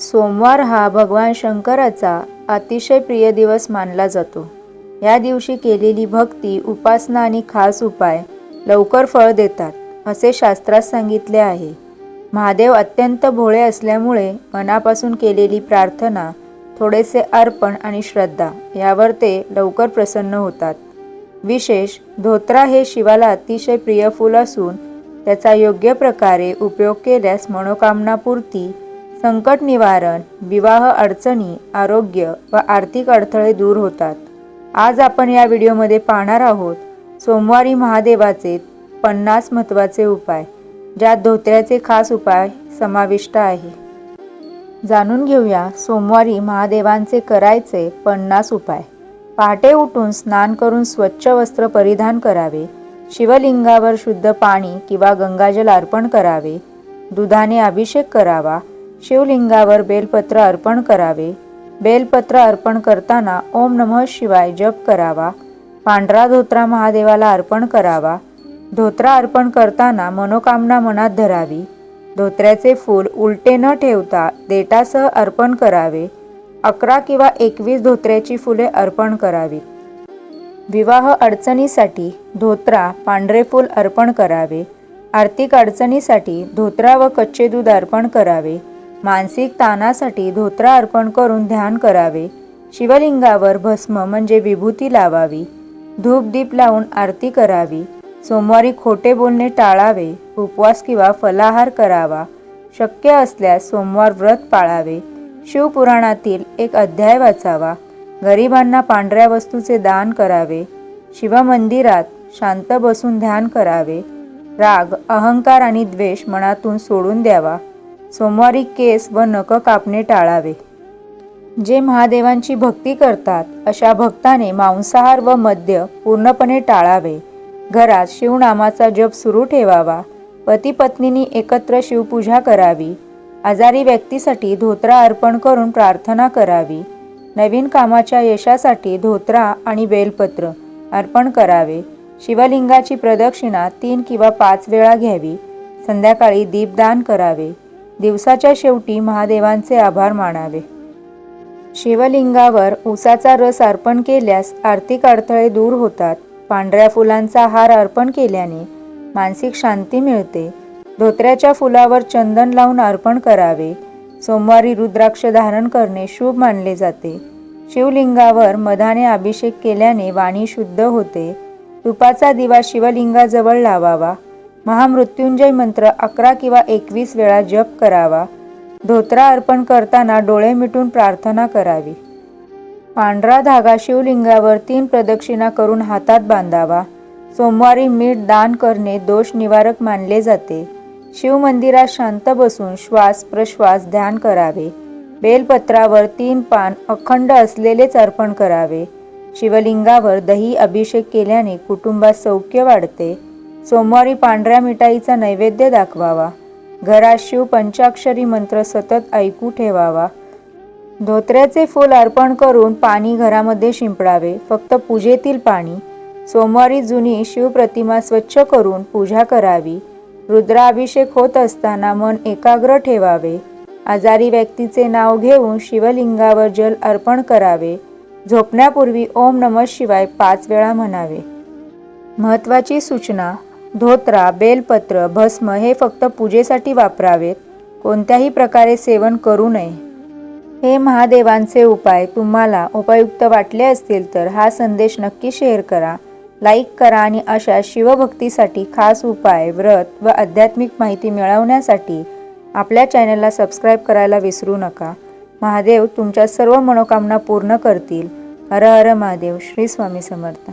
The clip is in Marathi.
सोमवार हा भगवान शंकराचा अतिशय प्रिय दिवस मानला जातो. या दिवशी केलेली भक्ती उपासना आणि खास उपाय लवकर फळ देतात असे शास्त्रात सांगितले आहे. महादेव अत्यंत भोळे असल्यामुळे मनापासून केलेली प्रार्थना थोडेसे अर्पण आणि श्रद्धा यावर ते लवकर प्रसन्न होतात. विशेष धोत्रा हे शिवाला अतिशय प्रिय फूल असून त्याचा योग्य प्रकारे उपयोग केल्यास मनोकामनापूर्ती संकट निवारण विवाह अडचणी आरोग्य व आर्थिक अडथळे दूर होतात. आज आपण या व्हिडिओमध्ये पाहणार आहोत सोमवारी महादेवाचे पन्नास महत्त्वाचे उपाय ज्यात धोत्र्याचे खास उपाय समाविष्ट आहे. जाणून घेऊया सोमवारी महादेवांचे करायचे पन्नास उपाय. पहाटे उठून स्नान करून स्वच्छ वस्त्र परिधान करावे शिवलिंगावर शुद्ध पाणी किंवा गंगाजल अर्पण करावे दुधाने अभिषेक करावा शिवलिंगावर बेलपत्र अर्पण करावे. बेलपत्र अर्पण करताना ओम नमः शिवाय जप करावा. पांढरा धोत्रा महादेवाला अर्पण करावा. धोत्रा अर्पण करताना मनोकामना मनात धरावी. धोत्र्याचे फूल उलटे न ठेवता देठासह अर्पण करावे. अकरा किंवा एकवीस धोत्र्याची फुले अर्पण करावीत. विवाह अडचणीसाठी धोत्रा पांढरे फूल अर्पण करावे. आर्थिक अडचणीसाठी धोत्रा व कच्चे दूध अर्पण करावे. मानसिक ताणासाठी धोत्रा अर्पण करून ध्यान करावे. शिवलिंगावर भस्म म्हणजे विभूती लावावी. धूपदीप लावून आरती करावी. सोमवारी खोटे बोलणे टाळावे. उपवास किंवा फलाहार करावा. शक्य असल्यास सोमवार व्रत पाळावे. शिवपुराणातील एक अध्याय वाचावा. गरिबांना पांढऱ्या वस्तूचे दान करावे. शिवमंदिरात शांत बसून ध्यान करावे. राग अहंकार आणि द्वेष मनातून सोडून द्यावा. सोमवारी केस व नख कापणे टाळावे. जे महादेवांची भक्ती करतात अशा भक्ताने मांसाहार व मद्य पूर्णपणे टाळावे. घरात शिवनामाचा जप सुरू ठेवावा. पती पत्नींनी एकत्र शिवपूजा करावी. आजारी व्यक्तीसाठी धोत्रा अर्पण करून प्रार्थना करावी. नवीन कामाच्या यशासाठी धोत्रा आणि बेलपत्र अर्पण करावे. शिवलिंगाची प्रदक्षिणा तीन किंवा पाच वेळा घ्यावी. संध्याकाळी दीपदान करावे. दिवसाच्या शेवटी महादेवांचे आभार मानावे. शिवलिंगावर उसाचा रस अर्पण केल्यास आर्थिक अडथळे दूर होतात. पांढऱ्या फुलांचा हार अर्पण केल्याने मानसिक शांती मिळते. धोत्र्याच्या फुलावर चंदन लावून अर्पण करावे. सोमवारी रुद्राक्ष धारण करणे शुभ मानले जाते. शिवलिंगावर मधाने अभिषेक केल्याने वाणी शुद्ध होते. तुपाचा दिवा शिवलिंगाजवळ लावावा. महामृत्युंजय मंत्र अकरा किंवा एकवीस वेळा जप करावा. धोत्रा अर्पण करताना डोळे मिटून प्रार्थना करावी. पांढरा धागा शिवलिंगावर तीन प्रदक्षिणा करून हातात बांधावा. सोमवारी मीठ दान करणे दोष निवारक मानले जाते. शिवमंदिरात शांत बसून श्वास प्रश्वास ध्यान करावे. बेलपत्रावर तीन पान अखंड असलेलेच अर्पण करावे. शिवलिंगावर दही अभिषेक केल्याने कुटुंबात सौख्य वाढते. सोमवारी पांढऱ्या मिठाईचा नैवेद्य दाखवावा. घरात शिव पंचाक्षरी मंत्र सतत ऐकू ठेवावा. धोत्र्याचे फूल अर्पण करून पाणी घरामध्ये शिंपडावे. फक्त पूजेतील पाणी. सोमवारी जुनी शिवप्रतिमा स्वच्छ करून पूजा करावी. रुद्राभिषेक होत असताना मन एकाग्र ठेवावे. आजारी व्यक्तीचे नाव घेऊन शिवलिंगावर जल अर्पण करावे. झोपण्यापूर्वी ओम नमः शिवाय पाच वेळा म्हणावे. महत्त्वाची सूचना. धोत्रा बेलपत्र भस्म हे फक्त पूजेसाठी वापरावेत. कोणत्याही प्रकारे सेवन करू नये. हे महादेवांचे उपाय तुम्हाला उपयुक्त वाटले असतील तर हा संदेश नक्की शेअर करा. लाईक करा आणि अशा शिवभक्तीसाठी खास उपाय व्रत व आध्यात्मिक माहिती मिळवण्यासाठी आपल्या चॅनलला सबस्क्राईब करायला विसरू नका. महादेव तुमच्या सर्व मनोकामना पूर्ण करतील. हर हर महादेव. श्री स्वामी समर्थ.